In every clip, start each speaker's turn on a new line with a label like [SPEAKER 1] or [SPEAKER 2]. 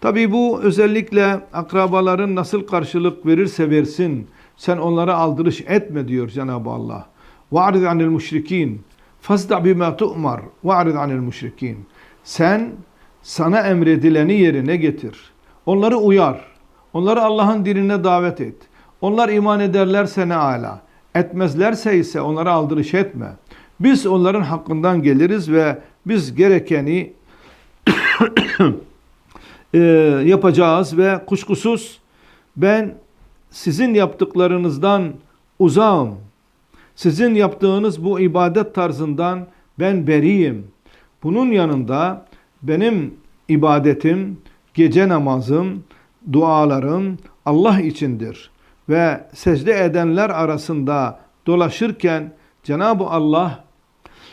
[SPEAKER 1] Tabi bu özellikle akrabaların nasıl karşılık verirse versin sen onlara aldırış etme diyor Cenab-ı Allah. وَعْرِضْ عَنِ الْمُشْرِك۪ينَ فَاسْدَعْ بِمَا تُؤْمَرْ وَعْرِضْ عَنِ الْمُشْرِك۪ينَ Sen sana emredileni yerine getir. Onları uyar. Onları Allah'ın dinine davet et. Onlar iman ederlerse ne ala. Etmezlerse ise onlara aldırış etme. Biz onların hakkından geliriz ve biz gerekeni e, yapacağız ve kuşkusuz ben sizin yaptıklarınızdan uzağım. Sizin yaptığınız bu ibadet tarzından ben beriyim. Bunun yanında benim ibadetim, gece namazım, dualarım Allah içindir. Ve secde edenler arasında dolaşırken Cenab-ı Allah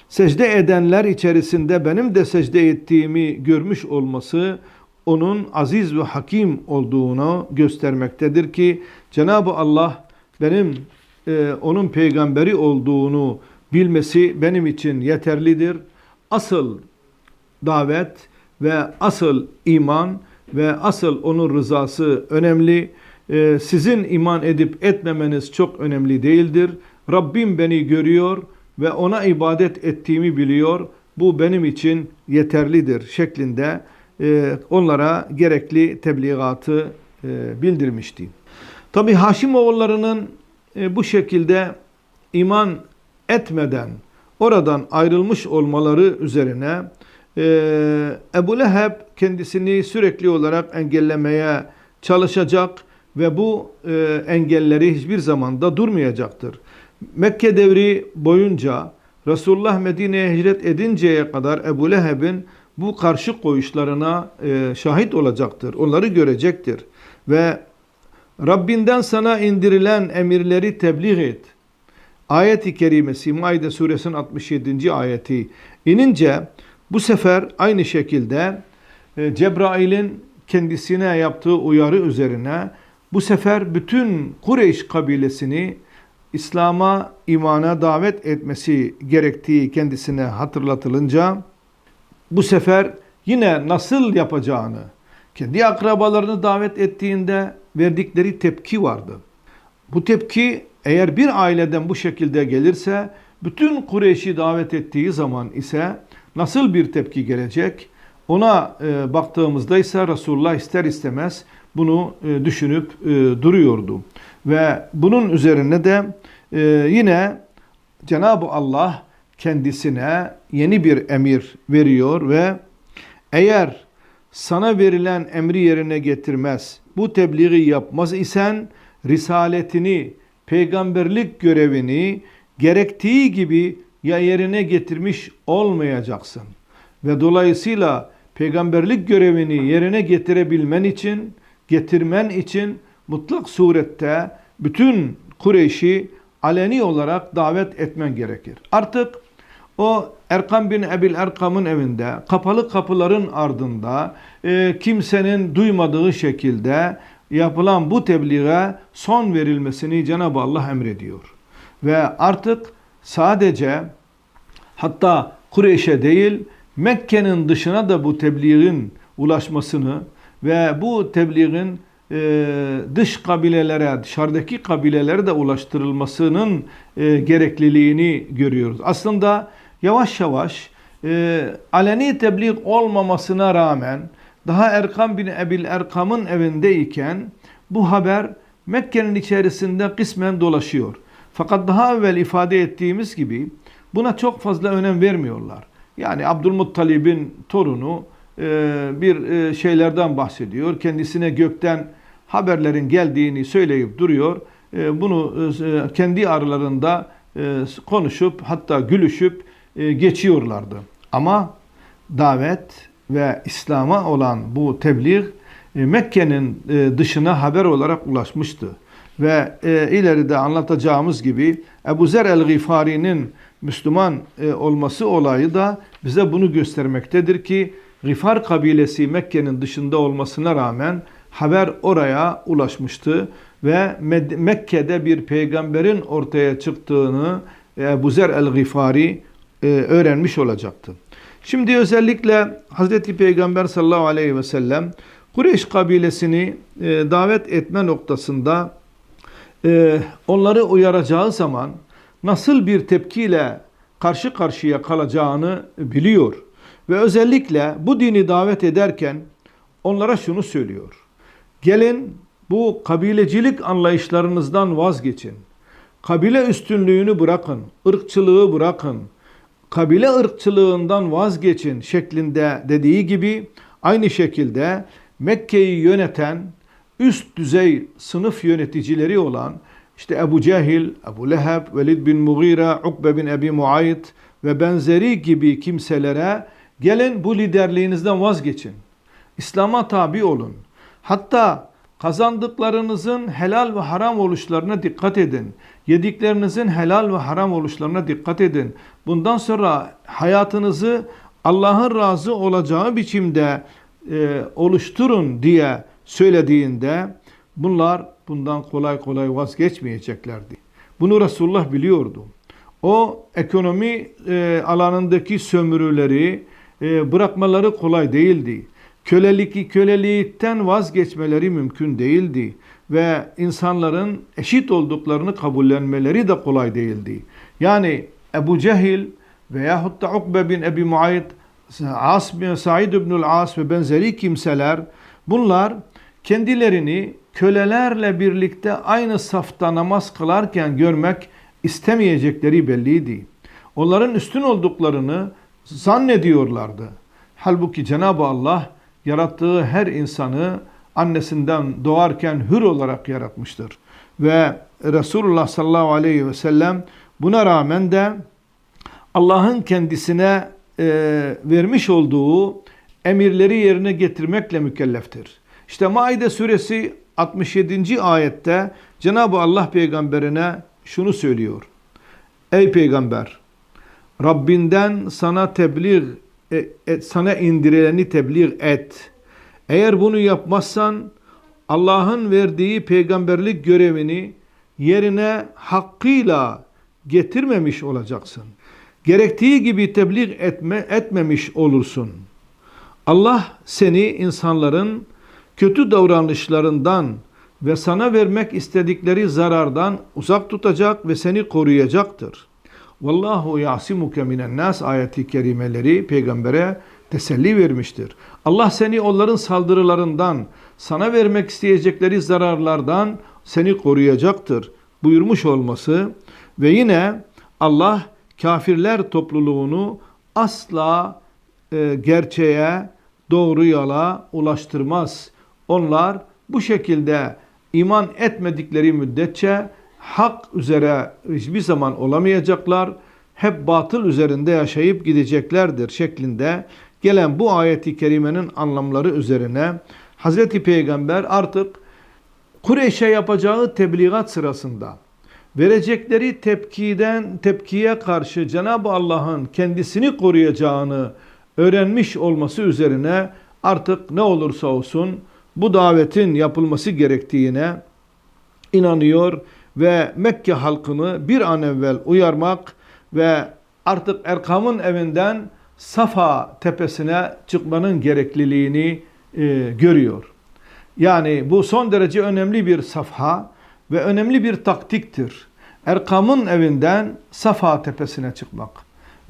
[SPEAKER 1] secde edenler içerisinde benim de secde ettiğimi görmüş olması onun aziz ve hakim olduğunu göstermektedir ki Cenab-ı Allah benim e, onun peygamberi olduğunu bilmesi benim için yeterlidir. Asıl davet ve asıl iman ve asıl onun rızası önemli. E, sizin iman edip etmemeniz çok önemli değildir. Rabbim beni görüyor ve ona ibadet ettiğimi biliyor. Bu benim için yeterlidir şeklinde e, onlara gerekli tebliğatı e, bildirmişti. Tabi Haşimoğullarının e, bu şekilde iman etmeden oradan ayrılmış olmaları üzerine e, Ebu Leheb kendisini sürekli olarak engellemeye çalışacak ve bu e, engelleri hiçbir zaman da durmayacaktır. Mekke devri boyunca Resulullah Medine'ye hicret edinceye kadar Ebu Leheb'in bu karşı koyuşlarına e, şahit olacaktır. Onları görecektir. Ve Rabbinden sana indirilen emirleri tebliğ et. Ayet-i kerimesi Maide suresinin 67. ayeti inince bu sefer aynı şekilde e, Cebrail'in kendisine yaptığı uyarı üzerine bu sefer bütün Kureyş kabilesini İslam'a, imana davet etmesi gerektiği kendisine hatırlatılınca bu sefer yine nasıl yapacağını, kendi akrabalarını davet ettiğinde verdikleri tepki vardı. Bu tepki eğer bir aileden bu şekilde gelirse bütün Kureyş'i davet ettiği zaman ise nasıl bir tepki gelecek? Ona e, baktığımızda ise Resulullah ister istemez bunu e, düşünüp e, duruyordu. Ve bunun üzerine de e, yine Cenab-ı Allah kendisine yeni bir emir veriyor ve eğer sana verilen emri yerine getirmez, bu tebliği yapmaz isen risaletini, peygamberlik görevini gerektiği gibi ya yerine getirmiş olmayacaksın. Ve dolayısıyla peygamberlik görevini yerine getirebilmen için, getirmen için mutlak surette bütün Kureyş'i aleni olarak davet etmen gerekir. Artık o Erkam bin Ebil Erkam'ın evinde kapalı kapıların ardında e, kimsenin duymadığı şekilde yapılan bu tebliğe son verilmesini Cenab-ı Allah emrediyor. Ve artık sadece hatta Kureyş'e değil Mekke'nin dışına da bu tebliğin ulaşmasını ve bu tebliğin e, dış kabilelere, dışarıdaki kabilelere de ulaştırılmasının e, gerekliliğini görüyoruz. Aslında yavaş yavaş e, aleni tebliğ olmamasına rağmen daha Erkam bin Ebil Erkam'ın evindeyken bu haber Mekke'nin içerisinde kısmen dolaşıyor. Fakat daha evvel ifade ettiğimiz gibi buna çok fazla önem vermiyorlar. Yani Abdülmuttalib'in torunu e, bir e, şeylerden bahsediyor. Kendisine gökten haberlerin geldiğini söyleyip duruyor. E, bunu kendi aralarında konuşup hatta gülüşüp geçiyorlardı. Ama davet ve İslam'a olan bu tebliğ Mekke'nin dışına haber olarak ulaşmıştı. Ve ileride anlatacağımız gibi Ebu Zer el-Gifari'nin Müslüman olması olayı da bize bunu göstermektedir ki Gifar kabilesi Mekke'nin dışında olmasına rağmen haber oraya ulaşmıştı ve Mekke'de bir peygamberin ortaya çıktığını Ebu Zer el-Gifari e, öğrenmiş olacaktı. Şimdi özellikle Hazreti Peygamber sallallahu aleyhi ve sellem Kureyş kabilesini e, davet etme noktasında e, onları uyaracağı zaman nasıl bir tepkiyle karşı karşıya kalacağını biliyor. Ve özellikle bu dini davet ederken onlara şunu söylüyor. Gelin bu kabilecilik anlayışlarınızdan vazgeçin. Kabile üstünlüğünü bırakın, ırkçılığı bırakın, kabile ırkçılığından vazgeçin şeklinde dediği gibi aynı şekilde Mekke'yi yöneten üst düzey sınıf yöneticileri olan işte Ebu Cehil, Ebu Leheb, Velid bin Mughira, Ukbe bin Ebi Muayit ve benzeri gibi kimselere gelin bu liderliğinizden vazgeçin. İslam'a tabi olun. Hatta kazandıklarınızın helal ve haram oluşlarına dikkat edin. Yediklerinizin helal ve haram oluşlarına dikkat edin. Bundan sonra hayatınızı Allah'ın razı olacağı biçimde e, oluşturun diye söylediğinde bunlar bundan kolay kolay vazgeçmeyeceklerdi. Bunu Resulullah biliyordu. O ekonomi e, alanındaki sömürüleri e, bırakmaları kolay değildi. Kölelik, kölelikten vazgeçmeleri mümkün değildi ve insanların eşit olduklarını kabullenmeleri de kolay değildi. Yani Ebu Cehil veyahut da Ukbe bin Ebi Muayit, As bin Said ibnül As ve benzeri kimseler bunlar kendilerini kölelerle birlikte aynı safta namaz kılarken görmek istemeyecekleri belliydi. Onların üstün olduklarını zannediyorlardı. Halbuki Cenab-ı Allah yarattığı her insanı annesinden doğarken hür olarak yaratmıştır. Ve Resulullah sallallahu aleyhi ve sellem buna rağmen de Allah'ın kendisine e, vermiş olduğu emirleri yerine getirmekle mükelleftir. İşte Maide suresi 67. ayette Cenab-ı Allah peygamberine şunu söylüyor. Ey peygamber Rabbinden sana tebliğ et, e, sana indirileni tebliğ et. Eğer bunu yapmazsan Allah'ın verdiği peygamberlik görevini yerine hakkıyla getirmemiş olacaksın. Gerektiği gibi tebliğ etme, etmemiş olursun. Allah seni insanların kötü davranışlarından ve sana vermek istedikleri zarardan uzak tutacak ve seni koruyacaktır. Vallahu yasimuke minen nas ayeti kerimeleri peygambere teselli vermiştir. Allah seni onların saldırılarından, sana vermek isteyecekleri zararlardan seni koruyacaktır buyurmuş olması ve yine Allah kafirler topluluğunu asla e, gerçeğe, doğru yola ulaştırmaz. Onlar bu şekilde iman etmedikleri müddetçe hak üzere hiçbir zaman olamayacaklar. Hep batıl üzerinde yaşayıp gideceklerdir şeklinde gelen bu ayeti kerimenin anlamları üzerine Hz. Peygamber artık Kureyş'e yapacağı tebliğat sırasında verecekleri tepkiden tepkiye karşı Cenab-ı Allah'ın kendisini koruyacağını öğrenmiş olması üzerine artık ne olursa olsun bu davetin yapılması gerektiğine inanıyor ve Mekke halkını bir an evvel uyarmak ve artık Erkam'ın evinden Safa tepesine çıkmanın gerekliliğini e, görüyor. Yani bu son derece önemli bir safha ve önemli bir taktiktir. Erkam'ın evinden Safa tepesine çıkmak.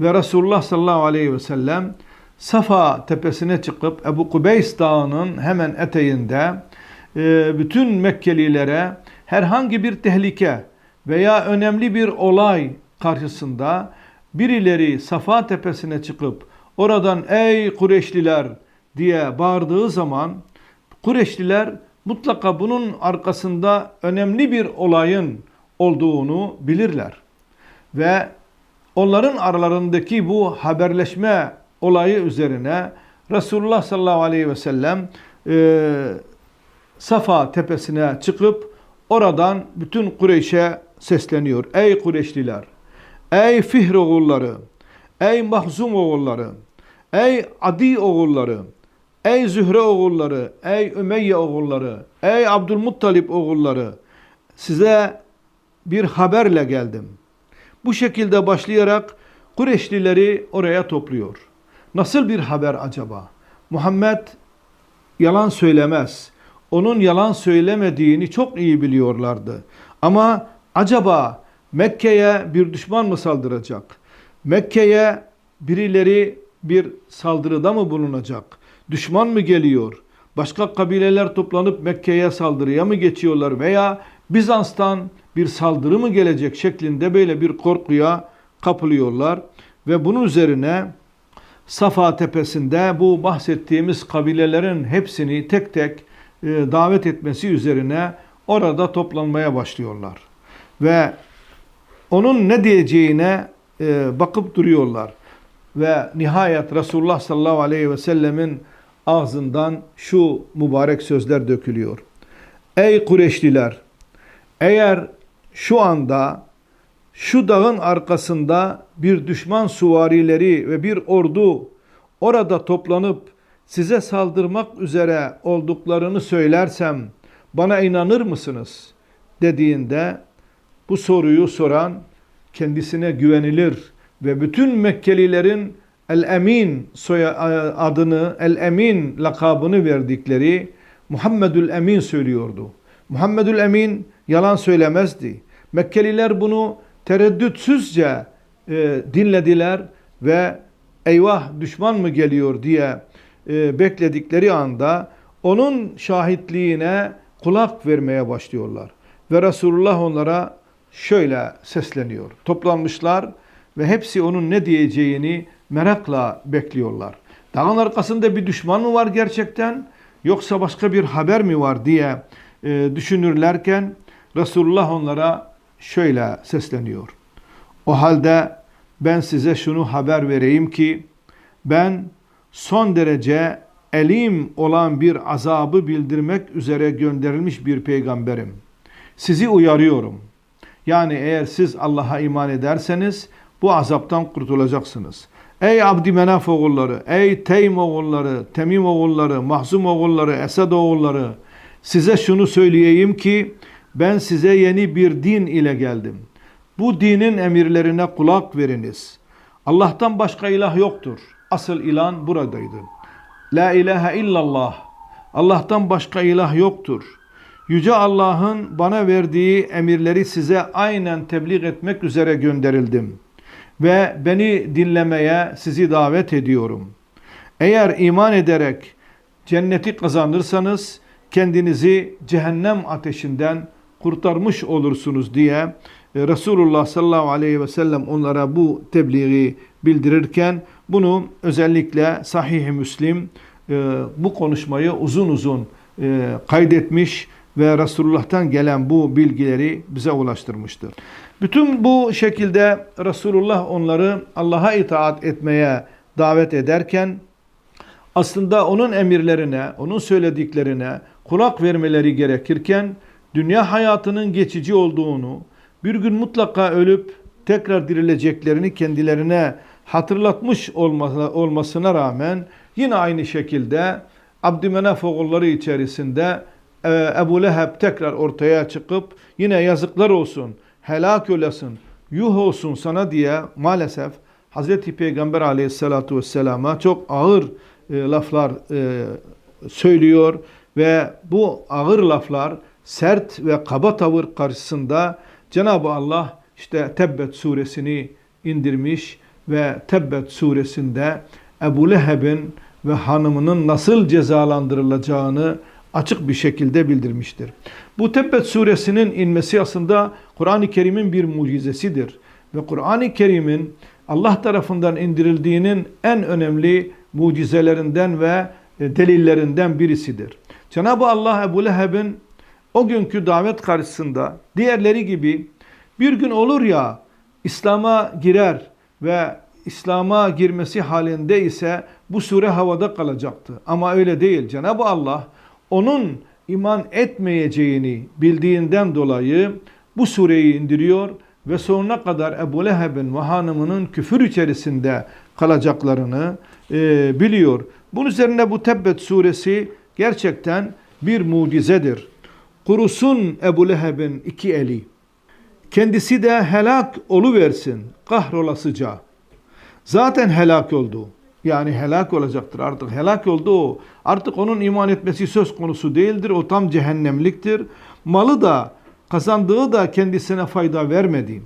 [SPEAKER 1] Ve Resulullah sallallahu aleyhi ve sellem Safa tepesine çıkıp Ebu Kubeys dağının hemen eteğinde e, bütün Mekkelilere herhangi bir tehlike veya önemli bir olay karşısında birileri Safa tepesine çıkıp oradan ey Kureyşliler diye bağırdığı zaman Kureyşliler mutlaka bunun arkasında önemli bir olayın olduğunu bilirler. Ve onların aralarındaki bu haberleşme olayı üzerine Resulullah sallallahu aleyhi ve sellem e, Safa tepesine çıkıp oradan bütün Kureyş'e sesleniyor. Ey Kureyşliler, ey Fihr oğulları, ey Mahzum oğulları, ey Adi oğulları, ey Zühre oğulları, ey Ümeyye oğulları, ey Abdülmuttalip oğulları size bir haberle geldim. Bu şekilde başlayarak Kureyşlileri oraya topluyor. Nasıl bir haber acaba? Muhammed yalan söylemez. Onun yalan söylemediğini çok iyi biliyorlardı. Ama acaba Mekke'ye bir düşman mı saldıracak? Mekke'ye birileri bir saldırıda mı bulunacak? Düşman mı geliyor? Başka kabileler toplanıp Mekke'ye saldırıya mı geçiyorlar veya Bizans'tan bir saldırı mı gelecek şeklinde böyle bir korkuya kapılıyorlar ve bunun üzerine Safa tepesinde bu bahsettiğimiz kabilelerin hepsini tek tek davet etmesi üzerine orada toplanmaya başlıyorlar. Ve onun ne diyeceğine e, bakıp duruyorlar. Ve nihayet Resulullah sallallahu aleyhi ve sellemin ağzından şu mübarek sözler dökülüyor. Ey Kureyşliler! Eğer şu anda şu dağın arkasında bir düşman suvarileri ve bir ordu orada toplanıp size saldırmak üzere olduklarını söylersem bana inanır mısınız? dediğinde bu soruyu soran kendisine güvenilir ve bütün Mekkelilerin El-Emin adını, El-Emin lakabını verdikleri Muhammedül Emin söylüyordu. Muhammedül Emin yalan söylemezdi. Mekkeliler bunu tereddütsüzce e, dinlediler ve eyvah düşman mı geliyor diye e, bekledikleri anda onun şahitliğine kulak vermeye başlıyorlar. Ve Resulullah onlara şöyle sesleniyor. Toplanmışlar ve hepsi onun ne diyeceğini merakla bekliyorlar. Dağın arkasında bir düşman mı var gerçekten yoksa başka bir haber mi var diye e, düşünürlerken Resulullah onlara şöyle sesleniyor. O halde ben size şunu haber vereyim ki ben son derece elim olan bir azabı bildirmek üzere gönderilmiş bir peygamberim. Sizi uyarıyorum. Yani eğer siz Allah'a iman ederseniz bu azaptan kurtulacaksınız. Ey Abdümenaf oğulları, ey Teym oğulları, Temim oğulları, Mahzum oğulları, Esed oğulları size şunu söyleyeyim ki ben size yeni bir din ile geldim. Bu dinin emirlerine kulak veriniz. Allah'tan başka ilah yoktur. Asıl ilan buradaydı. La ilahe illallah. Allah'tan başka ilah yoktur. Yüce Allah'ın bana verdiği emirleri size aynen tebliğ etmek üzere gönderildim. Ve beni dinlemeye sizi davet ediyorum. Eğer iman ederek cenneti kazanırsanız kendinizi cehennem ateşinden kurtarmış olursunuz diye Resulullah sallallahu aleyhi ve sellem onlara bu tebliği bildirirken bunu özellikle Sahih-i Müslim e, bu konuşmayı uzun uzun e, kaydetmiş ve Resulullah'tan gelen bu bilgileri bize ulaştırmıştır. Bütün bu şekilde Resulullah onları Allah'a itaat etmeye davet ederken aslında onun emirlerine, onun söylediklerine kulak vermeleri gerekirken dünya hayatının geçici olduğunu, bir gün mutlaka ölüp tekrar dirileceklerini kendilerine hatırlatmış olmasına rağmen yine aynı şekilde Abdümenaf oğulları içerisinde e, Ebu Leheb tekrar ortaya çıkıp yine yazıklar olsun, helak olasın, yuh olsun sana diye maalesef Hz. Peygamber aleyhissalatu vesselama çok ağır e, laflar e, söylüyor ve bu ağır laflar sert ve kaba tavır karşısında Cenab-ı Allah işte Tebbet suresini indirmiş ve Tebbet suresinde Ebu Leheb'in ve hanımının nasıl cezalandırılacağını açık bir şekilde bildirmiştir. Bu Tebbet suresinin inmesi aslında Kur'an-ı Kerim'in bir mucizesidir. Ve Kur'an-ı Kerim'in Allah tarafından indirildiğinin en önemli mucizelerinden ve delillerinden birisidir. Cenab-ı Allah Ebu Leheb'in o günkü davet karşısında diğerleri gibi bir gün olur ya İslam'a girer ve İslam'a girmesi halinde ise bu sure havada kalacaktı. Ama öyle değil. Cenab-ı Allah onun iman etmeyeceğini bildiğinden dolayı bu sureyi indiriyor ve sonuna kadar Ebu Leheb'in ve hanımının küfür içerisinde kalacaklarını e, biliyor. Bunun üzerine bu Tebbet suresi gerçekten bir mucizedir. Kurusun Ebu Leheb'in iki eli. Kendisi de helak oluversin kahrolasıca. Zaten helak oldu. Yani helak olacaktır artık. Helak oldu o. Artık onun iman etmesi söz konusu değildir. O tam cehennemliktir. Malı da kazandığı da kendisine fayda vermedi.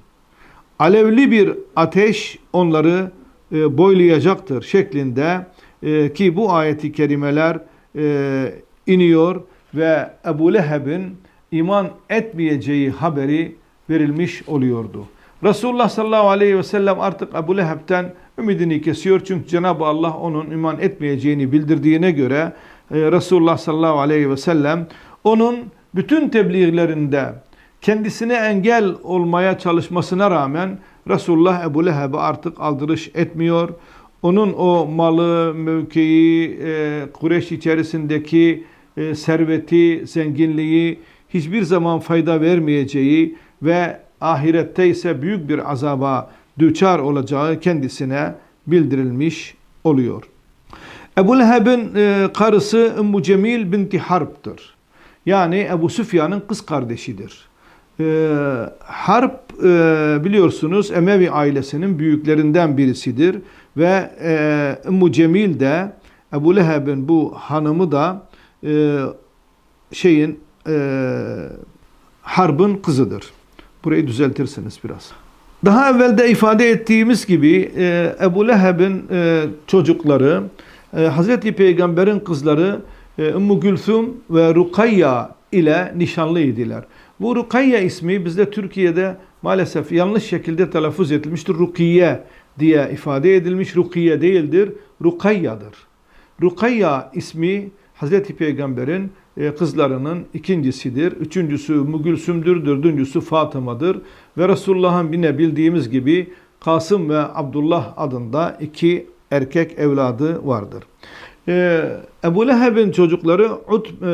[SPEAKER 1] Alevli bir ateş onları e, boylayacaktır şeklinde e, ki bu ayeti kerimeler e, iniyor ve Ebu Leheb'in iman etmeyeceği haberi verilmiş oluyordu. Resulullah sallallahu aleyhi ve sellem artık Ebu Leheb'ten ümidini kesiyor. Çünkü Cenab-ı Allah onun iman etmeyeceğini bildirdiğine göre e, Resulullah sallallahu aleyhi ve sellem onun bütün tebliğlerinde kendisine engel olmaya çalışmasına rağmen Resulullah Ebu Leheb'e artık aldırış etmiyor. Onun o malı, mevkii, e, Kureyş içerisindeki e, serveti, zenginliği hiçbir zaman fayda vermeyeceği ve ahirette ise büyük bir azaba düçar olacağı kendisine bildirilmiş oluyor. Ebu Leheb'in e, karısı Ümmü Cemil binti Harp'tır. Yani Ebu Süfyan'ın kız kardeşidir. E, Harp e, biliyorsunuz Emevi ailesinin büyüklerinden birisidir. Ve e, Ümmü Cemil de Ebu Leheb'in bu hanımı da e, şeyin e, Harb'ın kızıdır. Burayı düzeltirsiniz biraz. Daha evvel de ifade ettiğimiz gibi e, Ebu Leheb'in e, çocukları, e, Hazreti Peygamber'in kızları e, Ümmü Gülsüm ve Rukayya ile nişanlıydılar. Bu Rukayya ismi bizde Türkiye'de maalesef yanlış şekilde telaffuz edilmiştir. Rukiye diye ifade edilmiş. Rukiye değildir, Rukayya'dır. Rukayya ismi Hazreti Peygamber'in e, kızlarının ikincisidir. Üçüncüsü Mügülsüm'dür, dördüncüsü Fatıma'dır. Ve Resulullah'ın yine bildiğimiz gibi Kasım ve Abdullah adında iki erkek evladı vardır. Ee, Ebu Leheb'in çocukları e,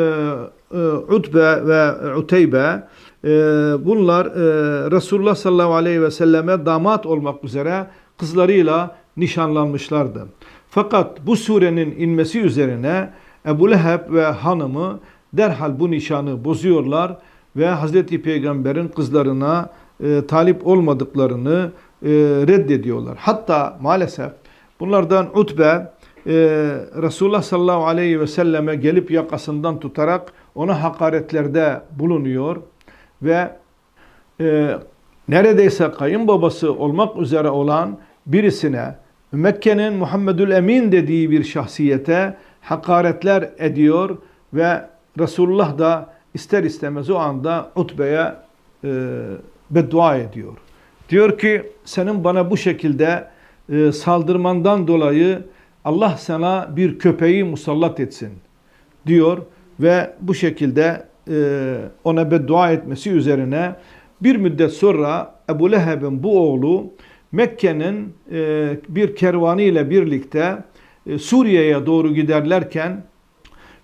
[SPEAKER 1] e, Utbe ve Uteybe e, bunlar e, Resulullah sallallahu aleyhi ve selleme damat olmak üzere kızlarıyla nişanlanmışlardı. Fakat bu surenin inmesi üzerine Ebu Leheb ve hanımı derhal bu nişanı bozuyorlar ve Hazreti Peygamber'in kızlarına e, talip olmadıklarını e, reddediyorlar. Hatta maalesef bunlardan Utbe e, Resulullah sallallahu aleyhi ve selleme gelip yakasından tutarak ona hakaretlerde bulunuyor ve e, neredeyse kayınbabası olmak üzere olan birisine Mekke'nin Muhammedül Emin dediği bir şahsiyete hakaretler ediyor ve Resulullah da ister istemez o anda Utbe'ye e, beddua ediyor. Diyor ki senin bana bu şekilde e, saldırmandan dolayı Allah sana bir köpeği musallat etsin diyor ve bu şekilde e, ona beddua etmesi üzerine bir müddet sonra Ebu Leheb'in bu oğlu Mekke'nin e, bir kervanı ile birlikte Suriye'ye doğru giderlerken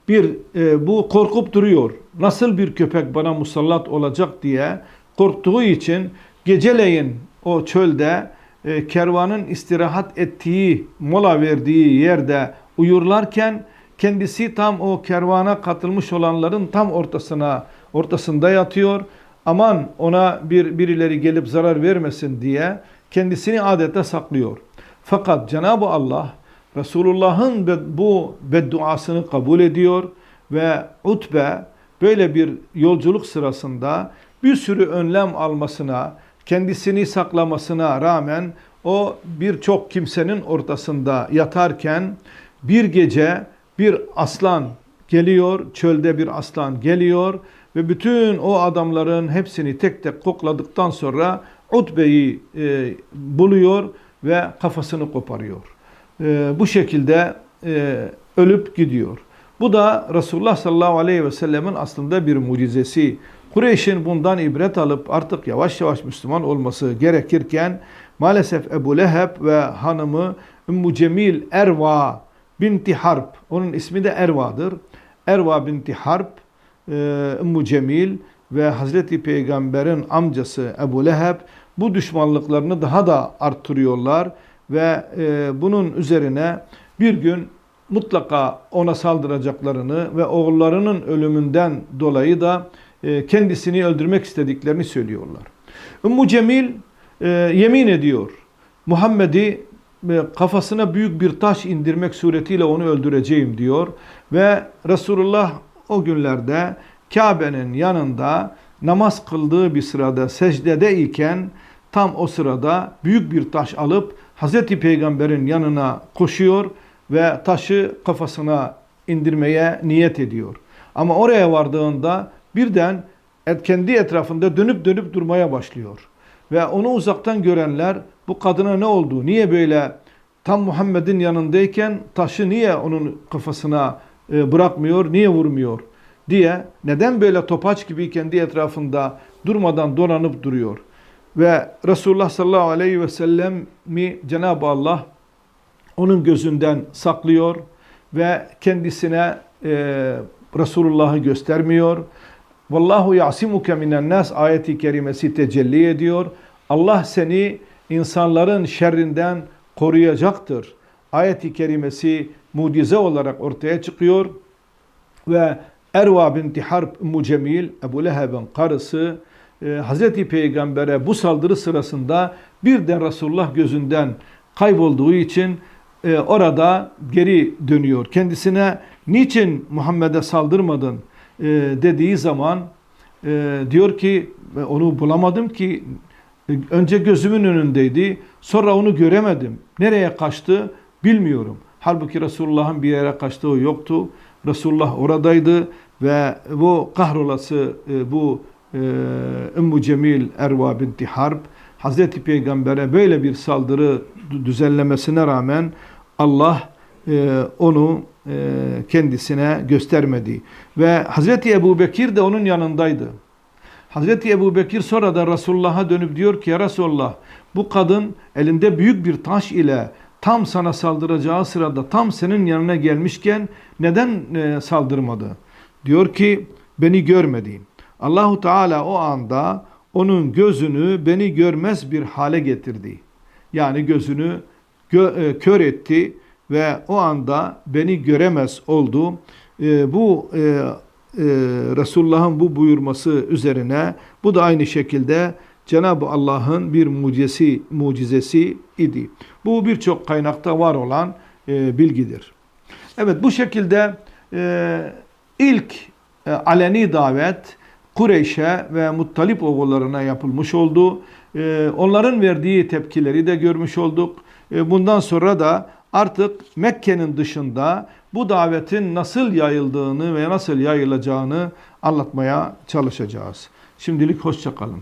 [SPEAKER 1] bir e, bu korkup duruyor. Nasıl bir köpek bana musallat olacak diye korktuğu için geceleyin o çölde e, kervanın istirahat ettiği, mola verdiği yerde uyurlarken kendisi tam o kervana katılmış olanların tam ortasına ortasında yatıyor. Aman ona bir birileri gelip zarar vermesin diye kendisini adeta saklıyor. Fakat Cenab-ı Allah Resulullah'ın bu bedduasını kabul ediyor ve Utbe böyle bir yolculuk sırasında bir sürü önlem almasına, kendisini saklamasına rağmen o birçok kimsenin ortasında yatarken bir gece bir aslan geliyor, çölde bir aslan geliyor ve bütün o adamların hepsini tek tek kokladıktan sonra Utbe'yi e, buluyor ve kafasını koparıyor. E, bu şekilde e, ölüp gidiyor. Bu da Resulullah sallallahu aleyhi ve sellemin aslında bir mucizesi. Kureyş'in bundan ibret alıp artık yavaş yavaş Müslüman olması gerekirken maalesef Ebu Leheb ve hanımı Ümmü Cemil Erva binti Harp, onun ismi de Erva'dır. Erva binti Harp, e, Ümmü Cemil ve Hazreti Peygamber'in amcası Ebu Leheb bu düşmanlıklarını daha da arttırıyorlar ve e, bunun üzerine bir gün mutlaka ona saldıracaklarını ve oğullarının ölümünden dolayı da e, kendisini öldürmek istediklerini söylüyorlar. Ümmü Cemil e, yemin ediyor. Muhammed'i e, kafasına büyük bir taş indirmek suretiyle onu öldüreceğim diyor. Ve Resulullah o günlerde Kabe'nin yanında namaz kıldığı bir sırada secdede iken tam o sırada büyük bir taş alıp Hazreti Peygamber'in yanına koşuyor ve taşı kafasına indirmeye niyet ediyor. Ama oraya vardığında birden kendi etrafında dönüp dönüp durmaya başlıyor. Ve onu uzaktan görenler bu kadına ne oldu? Niye böyle tam Muhammed'in yanındayken taşı niye onun kafasına e, bırakmıyor, niye vurmuyor diye neden böyle topaç gibi kendi etrafında durmadan dolanıp duruyor. Ve Resulullah sallallahu aleyhi ve sellemi Cenab-ı Allah onun gözünden saklıyor ve kendisine e, Resulullah'ı göstermiyor. Vallahu yasimuke minen nas ayeti kerimesi tecelli ediyor. Allah seni insanların şerrinden koruyacaktır. Ayeti kerimesi mucize olarak ortaya çıkıyor ve Erva binti Harp Ümmü Cemil, Ebu Leheb'in karısı, e, Hazreti Peygamber'e bu saldırı sırasında birden Resulullah gözünden kaybolduğu için e, orada geri dönüyor. Kendisine niçin Muhammed'e saldırmadın e, dediği zaman e, diyor ki "Ben onu bulamadım ki önce gözümün önündeydi sonra onu göremedim. Nereye kaçtı bilmiyorum. Halbuki Resulullah'ın bir yere kaçtığı yoktu. Resulullah oradaydı ve bu kahrolası bu Ümmü Cemil Erva binti Harp Hazreti Peygamber'e böyle bir saldırı dü- düzenlemesine rağmen Allah e, onu e, kendisine göstermedi. Ve Hazreti Ebu Bekir de onun yanındaydı. Hazreti Ebu Bekir sonra da Resulullah'a dönüp diyor ki ya Resulullah bu kadın elinde büyük bir taş ile tam sana saldıracağı sırada tam senin yanına gelmişken neden e, saldırmadı? Diyor ki beni görmedi. Allahu Teala o anda onun gözünü beni görmez bir hale getirdi. Yani gözünü gö- e, kör etti ve o anda beni göremez oldu. E, bu e, e, Resulullah'ın bu buyurması üzerine bu da aynı şekilde Cenab-ı Allah'ın bir mucizesi, mucizesi idi. Bu birçok kaynakta var olan e, bilgidir. Evet bu şekilde e, ilk e, aleni davet Kureyş'e ve Muttalip oğullarına yapılmış oldu. E, onların verdiği tepkileri de görmüş olduk. E, bundan sonra da artık Mekke'nin dışında bu davetin nasıl yayıldığını ve nasıl yayılacağını anlatmaya çalışacağız. Şimdilik hoşçakalın.